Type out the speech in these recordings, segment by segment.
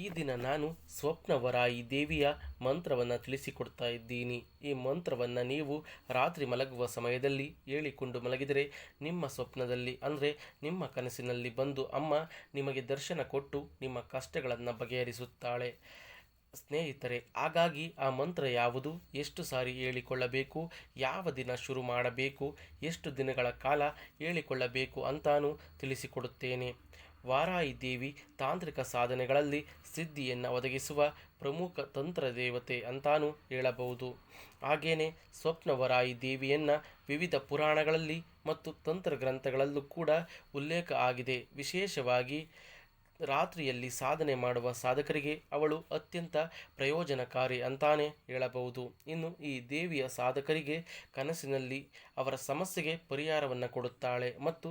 ಈ ದಿನ ನಾನು ಸ್ವಪ್ನವರಾಯಿ ದೇವಿಯ ಮಂತ್ರವನ್ನು ತಿಳಿಸಿಕೊಡ್ತಾ ಇದ್ದೀನಿ. ಈ ಮಂತ್ರವನ್ನು ನೀವು ರಾತ್ರಿ ಮಲಗುವ ಸಮಯದಲ್ಲಿ ಹೇಳಿಕೊಂಡು ಮಲಗಿದರೆ ನಿಮ್ಮ ಸ್ವಪ್ನದಲ್ಲಿ ಅಂದರೆ ನಿಮ್ಮ ಕನಸಿನಲ್ಲಿ ಬಂದು ಅಮ್ಮ ನಿಮಗೆ ದರ್ಶನ ಕೊಟ್ಟು ನಿಮ್ಮ ಕಷ್ಟಗಳನ್ನು ಬಗೆಹರಿಸುತ್ತಾಳೆ. ಸ್ನೇಹಿತರೆ, ಹಾಗಾಗಿ ಆ ಮಂತ್ರ ಯಾವುದು? ಎಷ್ಟು ಸಾರಿ ಹೇಳಿಕೊಳ್ಳಬೇಕು? ಯಾವ ದಿನ ಶುರು ಮಾಡಬೇಕು? ಎಷ್ಟು ದಿನಗಳ ಕಾಲ ಹೇಳಿಕೊಳ್ಳಬೇಕು ಅಂತಾನು ತಿಳಿಸಿಕೊಡುತ್ತೇನೆ. ವಾರಾಯಿ ದೇವಿ ತಾಂತ್ರಿಕ ಸಾಧನೆಗಳಲ್ಲಿ ಸಿದ್ಧಿಯನ್ನು ಒದಗಿಸುವ ಪ್ರಮುಖ ತಂತ್ರ ದೇವತೆ ಅಂತಾನೂ ಹೇಳಬಹುದು. ಹಾಗೇನೆ ಸ್ವಪ್ನವರಾಯಿ ದೇವಿಯನ್ನು ವಿವಿಧ ಪುರಾಣಗಳಲ್ಲಿ ಮತ್ತು ತಂತ್ರ ಗ್ರಂಥಗಳಲ್ಲೂ ಕೂಡ ಉಲ್ಲೇಖ ಆಗಿದೆ. ವಿಶೇಷವಾಗಿ ರಾತ್ರಿಯಲ್ಲಿ ಸಾಧನೆ ಮಾಡುವ ಸಾಧಕರಿಗೆ ಅವಳು ಅತ್ಯಂತ ಪ್ರಯೋಜನಕಾರಿ ಅಂತಾನೆ ಹೇಳಬಹುದು. ಇನ್ನು ಈ ದೇವಿಯ ಸಾಧಕರಿಗೆ ಕನಸಿನಲ್ಲಿ ಅವರ ಸಮಸ್ಯೆಗೆ ಪರಿಹಾರವನ್ನು ಕೊಡುತ್ತಾಳೆ ಮತ್ತು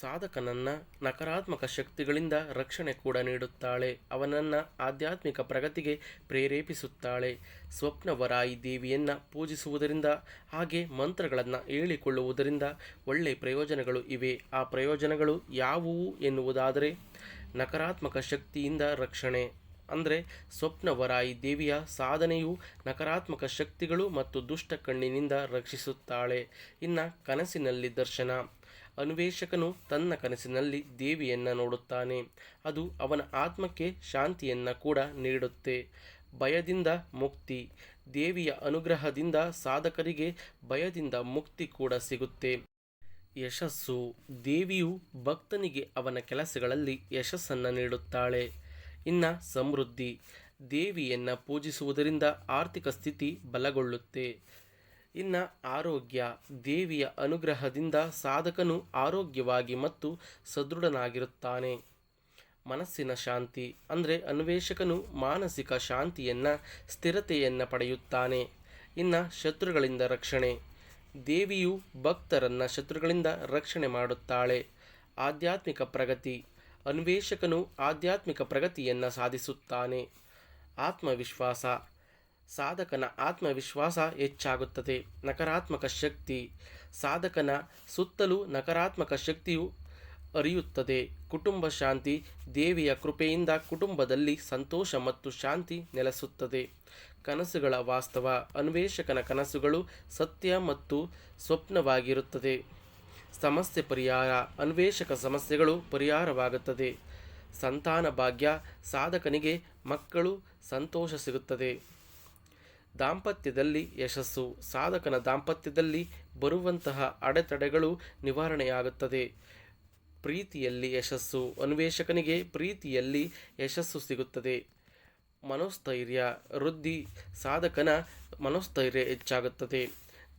ಸಾಧಕನನ್ನ ನಕಾರಾತ್ಮಕ ಶಕ್ತಿಗಳಿಂದ ರಕ್ಷಣೆ ಕೂಡ ನೀಡುತ್ತಾಳೆ. ಅವನನ್ನು ಆಧ್ಯಾತ್ಮಿಕ ಪ್ರಗತಿಗೆ ಪ್ರೇರೇಪಿಸುತ್ತಾಳೆ. ಸ್ವಪ್ನವರಾಯಿ ದೇವಿಯನ್ನು ಪೂಜಿಸುವುದರಿಂದ, ಹಾಗೆ ಮಂತ್ರಗಳನ್ನು ಹೇಳಿಕೊಳ್ಳುವುದರಿಂದ ಒಳ್ಳೆಯ ಪ್ರಯೋಜನಗಳು ಇವೆ. ಆ ಪ್ರಯೋಜನಗಳು ಯಾವುವು ಎನ್ನುವುದಾದರೆ, ನಕಾರಾತ್ಮಕ ಶಕ್ತಿಯಿಂದ ರಕ್ಷಣೆ. ಅಂದರೆ, ಸ್ವಪ್ನವರಾಯಿ ದೇವಿಯ ಸಾಧನೆಯು ನಕಾರಾತ್ಮಕ ಶಕ್ತಿಗಳು ಮತ್ತು ದುಷ್ಟ ಕಣ್ಣಿನಿಂದ ರಕ್ಷಿಸುತ್ತಾಳೆ. ಇನ್ನು ಕನಸಿನಲ್ಲಿ ದರ್ಶನ. ಅನ್ವೇಷಕನು ತನ್ನ ಕನಸಿನಲ್ಲಿ ದೇವಿಯನ್ನು ನೋಡುತ್ತಾನೆ. ಅದು ಅವನ ಆತ್ಮಕ್ಕೆ ಶಾಂತಿಯನ್ನು ಕೂಡ ನೀಡುತ್ತೆ. ಭಯದಿಂದ ಮುಕ್ತಿ. ದೇವಿಯ ಅನುಗ್ರಹದಿಂದ ಸಾಧಕರಿಗೆ ಭಯದಿಂದ ಮುಕ್ತಿ ಕೂಡ ಸಿಗುತ್ತೆ. ಯಶಸ್ಸು. ದೇವಿಯು ಭಕ್ತನಿಗೆ ಅವನ ಕೆಲಸಗಳಲ್ಲಿ ಯಶಸ್ಸನ್ನು ನೀಡುತ್ತಾಳೆ. ಇನ್ನ ಸಮೃದ್ಧಿ. ದೇವಿಯನ್ನು ಪೂಜಿಸುವುದರಿಂದ ಆರ್ಥಿಕ ಸ್ಥಿತಿ ಬಲಗೊಳ್ಳುತ್ತೆ. ಇನ್ನು ಆರೋಗ್ಯ, ದೇವಿಯ ಅನುಗ್ರಹದಿಂದ ಸಾಧಕನು ಆರೋಗ್ಯವಾಗಿ ಮತ್ತು ಸದೃಢನಾಗಿರುತ್ತಾನೆ. ಮನಸ್ಸಿನ ಶಾಂತಿ ಅಂದರೆ ಅನ್ವೇಷಕನು ಮಾನಸಿಕ ಶಾಂತಿಯನ್ನು, ಸ್ಥಿರತೆಯನ್ನು ಪಡೆಯುತ್ತಾನೆ. ಇನ್ನು ಶತ್ರುಗಳಿಂದ ರಕ್ಷಣೆ. ದೇವಿಯು ಭಕ್ತರನ್ನು ಶತ್ರುಗಳಿಂದ ರಕ್ಷಣೆ ಮಾಡುತ್ತಾಳೆ. ಆಧ್ಯಾತ್ಮಿಕ ಪ್ರಗತಿ. ಅನ್ವೇಷಕನು ಆಧ್ಯಾತ್ಮಿಕ ಪ್ರಗತಿಯನ್ನು ಸಾಧಿಸುತ್ತಾನೆ. ಆತ್ಮವಿಶ್ವಾಸ. ಸಾಧಕನ ಆತ್ಮವಿಶ್ವಾಸ ಹೆಚ್ಚಾಗುತ್ತದೆ. ನಕಾರಾತ್ಮಕ ಶಕ್ತಿ ಸಾಧಕನ ಸುತ್ತಲೂ ನಕಾರಾತ್ಮಕ ಶಕ್ತಿಯು ಅರಿಯುತ್ತದೆ ಕುಟುಂಬ ಶಾಂತಿ ದೇವಿಯ ಕೃಪೆಯಿಂದ ಕುಟುಂಬದಲ್ಲಿ ಸಂತೋಷ ಮತ್ತು ಶಾಂತಿ ನೆಲೆಸುತ್ತದೆ. ಕನಸುಗಳ ವಾಸ್ತವ ಅನ್ವೇಷಕನ ಕನಸುಗಳು ಸತ್ಯ ಮತ್ತು ಸ್ವಪ್ನವಾಗಿರುತ್ತದೆ. ಸಮಸ್ಯೆ ಪರಿಹಾರ ಅನ್ವೇಷಕ ಸಮಸ್ಯೆಗಳು ಪರಿಹಾರವಾಗುತ್ತದೆ. ಸಂತಾನ ಭಾಗ್ಯ ಸಾಧಕನಿಗೆ ಮಕ್ಕಳು ಸಂತೋಷ ಸಿಗುತ್ತದೆ. ದಾಂಪತ್ಯದಲ್ಲಿ ಯಶಸ್ಸು. ಸಾಧಕನ ದಾಂಪತ್ಯದಲ್ಲಿ ಬರುವಂತಹ ಅಡೆತಡೆಗಳು ನಿವಾರಣೆಯಾಗುತ್ತದೆ. ಪ್ರೀತಿಯಲ್ಲಿ ಯಶಸ್ಸು. ಅನ್ವೇಷಕನಿಗೆ ಪ್ರೀತಿಯಲ್ಲಿ ಯಶಸ್ಸು ಸಿಗುತ್ತದೆ. ಮನೋಸ್ಥೈರ್ಯ ವೃದ್ಧಿ. ಸಾಧಕನ ಮನೋಸ್ಥೈರ್ಯ ಹೆಚ್ಚಾಗುತ್ತದೆ.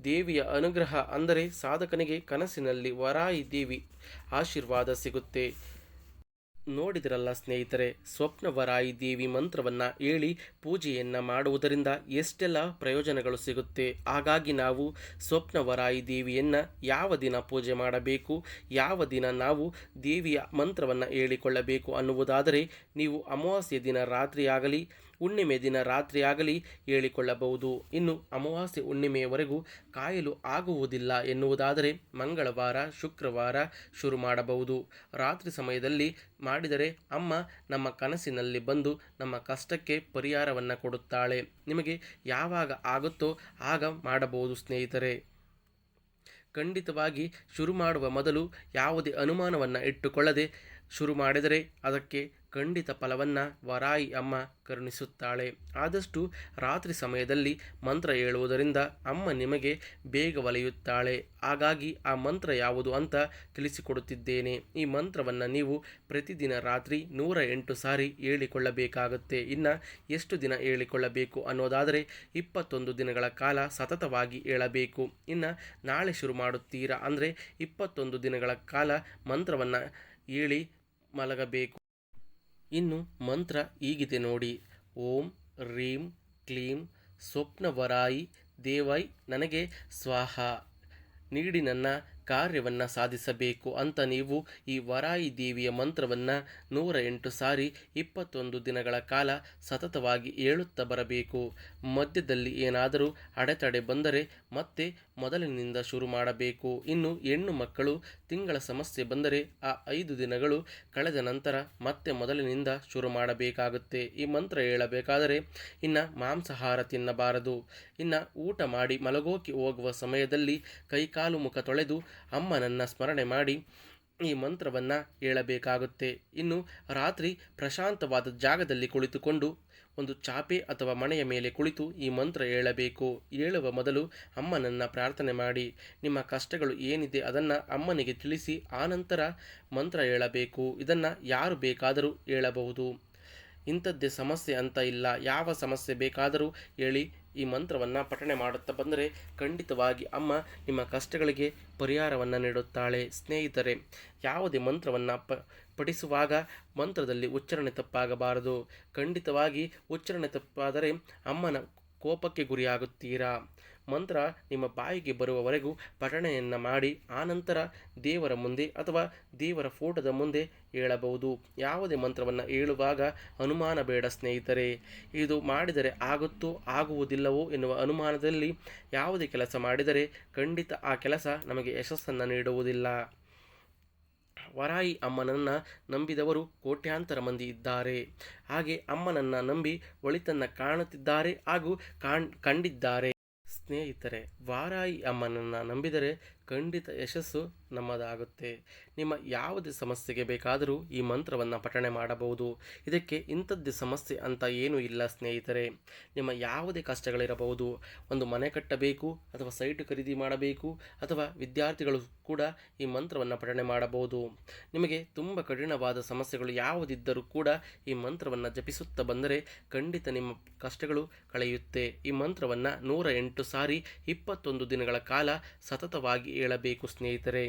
ದೇವಿಯ ಅನುಗ್ರಹ ಅಂದರೆ ಸಾಧಕನಿಗೆ ಕನಸಿನಲ್ಲಿ ವರಾಯಿ ದೇವಿ ಆಶೀರ್ವಾದ ಸಿಗುತ್ತೆ. ನೋಡಿದ್ರಲ್ಲ ಸ್ನೇಹಿತರೆ, ಸ್ವಪ್ನವರಾಯಿ ದೇವಿ ಮಂತ್ರವನ್ನು ಹೇಳಿ ಪೂಜೆಯನ್ನು ಮಾಡುವುದರಿಂದ ಎಷ್ಟೆಲ್ಲ ಪ್ರಯೋಜನಗಳು ಸಿಗುತ್ತೆ. ಹಾಗಾಗಿ ನಾವು ಸ್ವಪ್ನವರಾಯಿ ದೇವಿಯನ್ನು ಯಾವ ದಿನ ಪೂಜೆ ಮಾಡಬೇಕು, ಯಾವ ದಿನ ನಾವು ದೇವಿಯ ಮಂತ್ರವನ್ನು ಹೇಳಿಕೊಳ್ಳಬೇಕು ಅನ್ನುವುದಾದರೆ, ನೀವು ಅಮಾವಾಸ್ಯೆ ದಿನ ರಾತ್ರಿಯಾಗಲಿ ಹುಣ್ಣಿಮೆ ದಿನ ರಾತ್ರಿಯಾಗಲಿ ಹೇಳಿಕೊಳ್ಳಬಹುದು. ಇನ್ನು ಅಮಾವಾಸ್ಯೆ ಹುಣ್ಣಿಮೆಯವರೆಗೂ ಕಾಯಲು ಆಗುವುದಿಲ್ಲ ಎನ್ನುವುದಾದರೆ ಮಂಗಳವಾರ, ಶುಕ್ರವಾರ ಶುರು ಮಾಡಬಹುದು. ರಾತ್ರಿ ಸಮಯದಲ್ಲಿ ಮಾಡಿದರೆ ಅಮ್ಮ ನಮ್ಮ ಕನಸಿನಲ್ಲಿ ಬಂದು ನಮ್ಮ ಕಷ್ಟಕ್ಕೆ ಪರಿಹಾರವನ್ನು ಕೊಡುತ್ತಾಳೆ. ನಿಮಗೆ ಯಾವಾಗ ಆಗುತ್ತೋ ಆಗ ಮಾಡಬಹುದು ಸ್ನೇಹಿತರೆ. ಖಂಡಿತವಾಗಿ ಶುರು ಮಾಡುವ ಮೊದಲು ಯಾವುದೇ ಅನುಮಾನವನ್ನು ಇಟ್ಟುಕೊಳ್ಳದೆ ಶುರು ಮಾಡಿದರೆ ಅದಕ್ಕೆ ಖಂಡಿತ ಫಲವನ್ನು ವರಾಯಿ ಅಮ್ಮ ಕರುಣಿಸುತ್ತಾಳೆ. ಆದಷ್ಟು ರಾತ್ರಿ ಸಮಯದಲ್ಲಿ ಮಂತ್ರ ಹೇಳುವುದರಿಂದ ಅಮ್ಮ ನಿಮಗೆ ಬೇಗ ಒಲೆಯುತ್ತಾಳೆ. ಹಾಗಾಗಿ ಆ ಮಂತ್ರ ಯಾವುದು ಅಂತ ತಿಳಿಸಿಕೊಡುತ್ತಿದ್ದೇನೆ. ಈ ಮಂತ್ರವನ್ನು ನೀವು ಪ್ರತಿದಿನ ರಾತ್ರಿ ನೂರ ಎಂಟು ಸಾರಿ ಹೇಳಿಕೊಳ್ಳಬೇಕಾಗುತ್ತೆ. ಇನ್ನು ಎಷ್ಟು ದಿನ ಹೇಳಿಕೊಳ್ಳಬೇಕು ಅನ್ನೋದಾದರೆ ಇಪ್ಪತ್ತೊಂದು ದಿನಗಳ ಕಾಲ ಸತತವಾಗಿ ಹೇಳಬೇಕು. ಇನ್ನು ನಾಳೆ ಶುರು ಮಾಡುತ್ತೀರಾ ಅಂದರೆ ಇಪ್ಪತ್ತೊಂದು ದಿನಗಳ ಕಾಲ ಮಂತ್ರವನ್ನು ಹೇಳಿ ಮಲಗಬೇಕು. ಇನ್ನು ಮಂತ್ರ ಹೀಗಿದೆ ನೋಡಿ. ಓಂ ರೀಂ ಕ್ಲೀಂ ಸ್ವಪ್ನವರಾಯಿ ದೇವಾಯ್ ನನಗೆ ಸ್ವಾಹ. ನೀಡಿ ನನ್ನ ಕಾರ್ಯವನ್ನು ಸಾಧಿಸಬೇಕು ಅಂತ ನೀವು ಈ ವರಾಯಿ ದೇವಿಯ ಮಂತ್ರವನ್ನು ನೂರ ಎಂಟು ಸಾರಿ ಇಪ್ಪತ್ತೊಂದು ದಿನಗಳ ಕಾಲ ಸತತವಾಗಿ ಹೇಳುತ್ತಾ ಬರಬೇಕು. ಮಧ್ಯದಲ್ಲಿ ಏನಾದರೂ ಅಡೆತಡೆ ಬಂದರೆ ಮತ್ತೆ ಮೊದಲಿನಿಂದ ಶುರು ಮಾಡಬೇಕು. ಇನ್ನು ಹೆಣ್ಣು ಮಕ್ಕಳು ತಿಂಗಳ ಸಮಸ್ಯೆ ಬಂದರೆ ಆ ಐದು ದಿನಗಳು ಕಳೆದ ನಂತರ ಮತ್ತೆ ಮೊದಲಿನಿಂದ ಶುರು ಮಾಡಬೇಕಾಗುತ್ತೆ. ಈ ಮಂತ್ರ ಹೇಳಬೇಕಾದರೆ, ಇನ್ನು ಮಾಂಸಾಹಾರ ತಿನ್ನಬಾರದು. ಇನ್ನು ಊಟ ಮಾಡಿ ಮಲಗೋಕೆ ಹೋಗುವ ಸಮಯದಲ್ಲಿ ಕೈಕಾಲು ಮುಖ ತೊಳೆದು ಅಮ್ಮನನ್ನು ಸ್ಮರಣೆ ಮಾಡಿ ಈ ಮಂತ್ರವನ್ನು ಹೇಳಬೇಕಾಗುತ್ತೆ. ಇನ್ನು ರಾತ್ರಿ ಪ್ರಶಾಂತವಾದ ಜಾಗದಲ್ಲಿ ಕುಳಿತುಕೊಂಡು ಒಂದು ಚಾಪೆ ಅಥವಾ ಮನೆಯ ಮೇಲೆ ಕುಳಿತು ಈ ಮಂತ್ರ ಹೇಳಬೇಕು. ಹೇಳುವ ಮೊದಲು ಅಮ್ಮನನ್ನು ಪ್ರಾರ್ಥನೆ ಮಾಡಿ. ನಿಮ್ಮ ಕಷ್ಟಗಳು ಏನಿದೆ ಅದನ್ನು ಅಮ್ಮನಿಗೆ ತಿಳಿಸಿ ಆನಂತರ ಮಂತ್ರ ಹೇಳಬೇಕು. ಇದನ್ನು ಯಾರು ಬೇಕಾದರೂ ಹೇಳಬಹುದು. ಇಂಥದ್ದೇ ಸಮಸ್ಯೆ ಅಂತ ಇಲ್ಲ. ಯಾವ ಸಮಸ್ಯೆ ಬೇಕಾದರೂ ಹೇಳಿ ಈ ಮಂತ್ರವನ್ನು ಪಠಣೆ ಮಾಡುತ್ತಾ ಬಂದರೆ ಖಂಡಿತವಾಗಿ ಅಮ್ಮ ನಿಮ್ಮ ಕಷ್ಟಗಳಿಗೆ ಪರಿಹಾರವನ್ನು ನೀಡುತ್ತಾಳೆ. ಸ್ನೇಹಿತರೆ, ಯಾವುದೇ ಮಂತ್ರವನ್ನು ಪ, ಪಠಿಸುವಾಗ ಮಂತ್ರದಲ್ಲಿ ಉಚ್ಚಾರಣೆ ತಪ್ಪಾಗಬಾರದು. ಖಂಡಿತವಾಗಿ ಉಚ್ಚಾರಣೆ ತಪ್ಪಾದರೆ ಅಮ್ಮನ ಕೋಪಕ್ಕೆ ಗುರಿಯಾಗುತ್ತೀರಾ? ಮಂತ್ರ ನಿಮ್ಮ ಬಾಯಿಗೆ ಬರುವವರೆಗೂ ಪಠಣೆಯನ್ನು ಮಾಡಿ, ಆನಂತರ ದೇವರ ಮುಂದೆ ಅಥವಾ ದೇವರ ಫೋಟೋದ ಮುಂದೆ ಹೇಳಬಹುದು ಯಾವುದೇ ಮಂತ್ರವನ್ನು ಹೇಳುವಾಗ ಅನುಮಾನ ಬೇಡ ಸ್ನೇಹಿತರೆ. ಇದು ಮಾಡಿದರೆ ಆಗುತ್ತೋ, ಆಗುವುದಿಲ್ಲವೋ ಎನ್ನುವ ಅನುಮಾನದಲ್ಲಿ ಯಾವುದೇ ಕೆಲಸ ಮಾಡಿದರೆ ಖಂಡಿತ ಆ ಕೆಲಸ ನಮಗೆ ಯಶಸ್ಸನ್ನು ನೀಡುವುದಿಲ್ಲ. ವರಾಯಿ ಅಮ್ಮನನ್ನು ನಂಬಿದವರು ಕೋಟ್ಯಾಂತರ ಮಂದಿ ಇದ್ದಾರೆ. ಹಾಗೆ ಅಮ್ಮನನ್ನು ನಂಬಿ ಒಳಿತನ್ನು ಕಾಣುತ್ತಿದ್ದಾರೆ ಹಾಗೂ ಕಾಣ್, ಕಂಡಿದ್ದಾರೆ. ಸ್ನೇಹಿತರೆ ವಾರಾಯಿ ಅಮ್ಮನನ್ನು ನಂಬಿದರೆ ಖಂಡಿತ ಯಶಸ್ಸು ನಮ್ಮದಾಗುತ್ತೆ. ನಿಮ್ಮ ಯಾವುದೇ ಸಮಸ್ಯೆಗೆ ಬೇಕಾದರೂ ಈ ಮಂತ್ರವನ್ನು ಪಠಣೆ ಮಾಡಬಹುದು. ಇದಕ್ಕೆ ಇಂಥದ್ದೇ ಸಮಸ್ಯೆ ಅಂತ ಏನೂ ಇಲ್ಲ ಸ್ನೇಹಿತರೆ. ನಿಮ್ಮ ಯಾವುದೇ ಕಷ್ಟಗಳಿರಬಹುದು. ಒಂದು ಮನೆ ಕಟ್ಟಬೇಕು, ಅಥವಾ ಸೈಟ್ ಖರೀದಿ ಮಾಡಬೇಕು, ಅಥವಾ ವಿದ್ಯಾರ್ಥಿಗಳು ಕೂಡ ಈ ಮಂತ್ರವನ್ನು ಪಠಣೆ ಮಾಡಬಹುದು. ನಿಮಗೆ ತುಂಬ ಕಠಿಣವಾದ ಸಮಸ್ಯೆಗಳು ಯಾವುದಿದ್ದರೂ ಕೂಡ ಈ ಮಂತ್ರವನ್ನು ಜಪಿಸುತ್ತಾ ಬಂದರೆ ಖಂಡಿತ ನಿಮ್ಮ ಕಷ್ಟಗಳು ಕಳೆಯುತ್ತೆ. ಈ ಮಂತ್ರವನ್ನು ನೂರ ಎಂಟು ಸಾರಿ ಇಪ್ಪತ್ತೊಂದು ದಿನಗಳ ಕಾಲ ಸತತವಾಗಿ ಹೇಳಬೇಕು ಸ್ನೇಹಿತರೆ.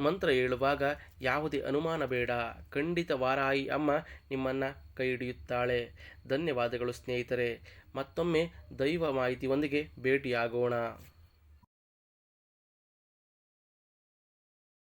ಮಂತ್ರ ಹೇಳುವಾಗ ಯಾವುದೇ ಅನುಮಾನ ಬೇಡ. ಖಂಡಿತ ವಾರಾಯಿ ಅಮ್ಮ ನಿಮ್ಮನ್ನು ಕೈ ಹಿಡಿಯುತ್ತಾಳೆ ಧನ್ಯವಾದಗಳು ಸ್ನೇಹಿತರೆ. ಮತ್ತೊಮ್ಮೆ ದೈವ ಮಾಹಿತಿಯೊಂದಿಗೆ ಭೇಟಿಯಾಗೋಣ.